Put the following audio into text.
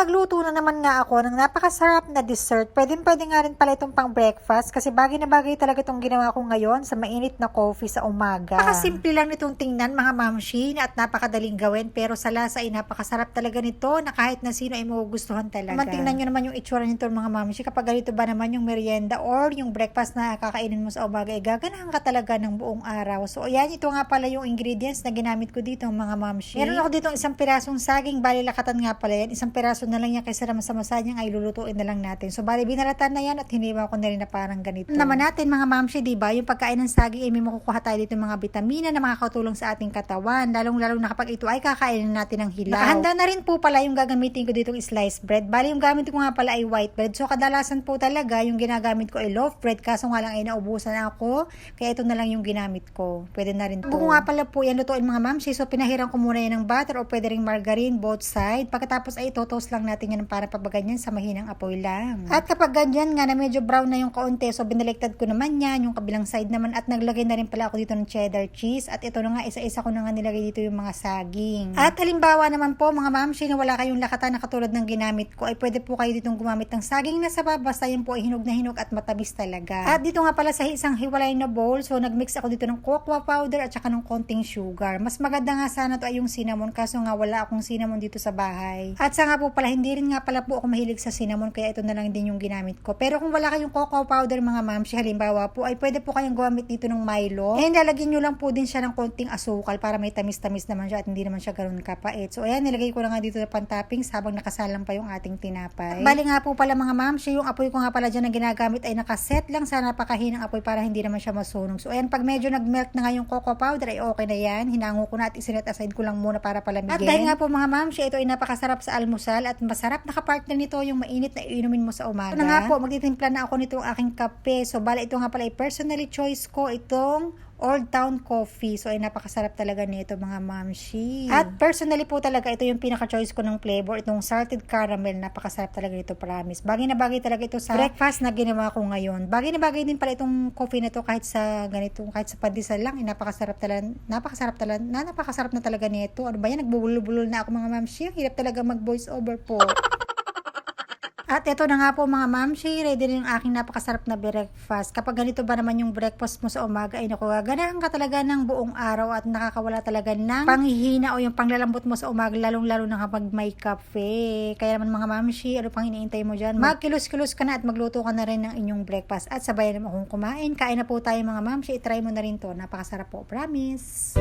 nakapagluto na naman nga ako ng napakasarap na dessert. Pwede pwede nga rin pala itong pang breakfast kasi bagay na bagay talaga itong ginawa ko ngayon sa mainit na coffee sa umaga. Napakasimple lang nitong tingnan mga mamshi at napakadaling gawin pero sa lasa ay napakasarap talaga nito na kahit na sino ay magugustuhan talaga. Naman tingnan nyo naman yung itsura nito mga mamshi kapag ganito ba naman yung merienda or yung breakfast na kakainin mo sa umaga ay gaganahan ka talaga ng buong araw. So ayan ito nga pala yung ingredients na ginamit ko dito mga mamshi. Meron ako dito isang pirasong saging bali lakatan nga pala yan. Isang piraso na lang yan kaysa naman sa masa niya ay lulutuin na lang natin. So bali binalatan na yan at hiniwa ko na rin na parang ganito. Naman natin mga mamshi, di ba? Yung pagkain ng saging ay may makukuha tayo dito mga vitamina na makakatulong sa ating katawan. Lalong lalo na kapag ito ay kakainin natin ng hilaw. Nakahanda na rin po pala yung gagamitin ko ditong sliced bread. Bali yung gamit ko nga pala ay white bread. So kadalasan po talaga yung ginagamit ko ay loaf bread. Kaso nga lang ay naubusan ako. Kaya ito na lang yung ginamit ko. Pwede na rin to. Buko nga pala po yan lutuin mga mamshi. So pinahiran ko muna yan ng butter o pwede ring margarine both side. Pagkatapos ay totoast lang natin yan para pabaganyan sa mahinang apoy lang. At kapag ganyan nga na medyo brown na yung kaunti, so binaliktad ko naman yan, yung kabilang side naman at naglagay na rin pala ako dito ng cheddar cheese at ito na nga isa-isa ko na nga nilagay dito yung mga saging. At halimbawa naman po mga mamshi na wala kayong lakatan na katulad ng ginamit ko ay pwede po kayo ditong gumamit ng saging na saba basta yan po ay hinog na hinog at matamis talaga. At dito nga pala sa isang hiwalay na bowl, so nagmix ako dito ng cocoa powder at saka ng konting sugar. Mas maganda nga sana to ay yung cinnamon kaso nga wala akong cinnamon dito sa bahay. At sa nga po pala, hindi rin nga pala po ako mahilig sa cinnamon kaya ito na lang din yung ginamit ko. Pero kung wala kayong cocoa powder mga mamsi, halimbawa po ay pwede po kayong gumamit dito ng Milo. And lalagyan nyo lang po din siya ng konting asukal para may tamis-tamis naman siya at hindi naman siya ganoon kapait. So ayan, nilagay ko na nga dito na pantoppings habang nakasalang pa yung ating tinapay. Bali nga po pala mga mamsi, yung apoy ko nga pala dyan na ginagamit ay nakaset lang sa napakahinang apoy para hindi naman siya masunog. So ayan, pag medyo nag-melt na nga yung cocoa powder ay okay na yan. Hinango ko na at isinet aside ko lang muna para palamigin. At dahil nga po mga mamsi, ito ay napakasarap sa almusal at masarap na kapartner nito yung mainit na inumin mo sa umaga. Ito na nga po, magtitimpla na ako nitong aking kape. So bali ito nga pala ay personally choice ko itong Old Town Coffee. So, ay napakasarap talaga nito mga mamshi. At personally po talaga, ito yung pinaka-choice ko ng flavor. Itong salted caramel. Napakasarap talaga nito, promise. Bagay na bagay talaga ito sa breakfast na ginawa ko ngayon. Bagay na bagay din pala itong coffee na to kahit sa ganito, kahit sa pandesal lang. Eh, napakasarap talaga. Napakasarap talaga. Na, napakasarap na talaga nito. Ano ba yan? Nagbubulol-bulol na ako mga mamshi. Hirap talaga mag-voice over po. At ito na nga po mga mamshi, ready na yung aking napakasarap na breakfast. Kapag ganito ba naman yung breakfast mo sa umaga, ay naku, ganahan ka talaga ng buong araw at nakakawala talaga ng panghihina o yung panglalambot mo sa umaga, lalong-lalo na kapag may kape. Kaya naman mga mamshi, ano pang iniintay mo dyan? Magkilos-kilos ka na at magluto ka na rin ng inyong breakfast. At sabayan mo akong kumain. Kain na po tayo mga mamshi, itry mo na rin to. Napakasarap po, promise.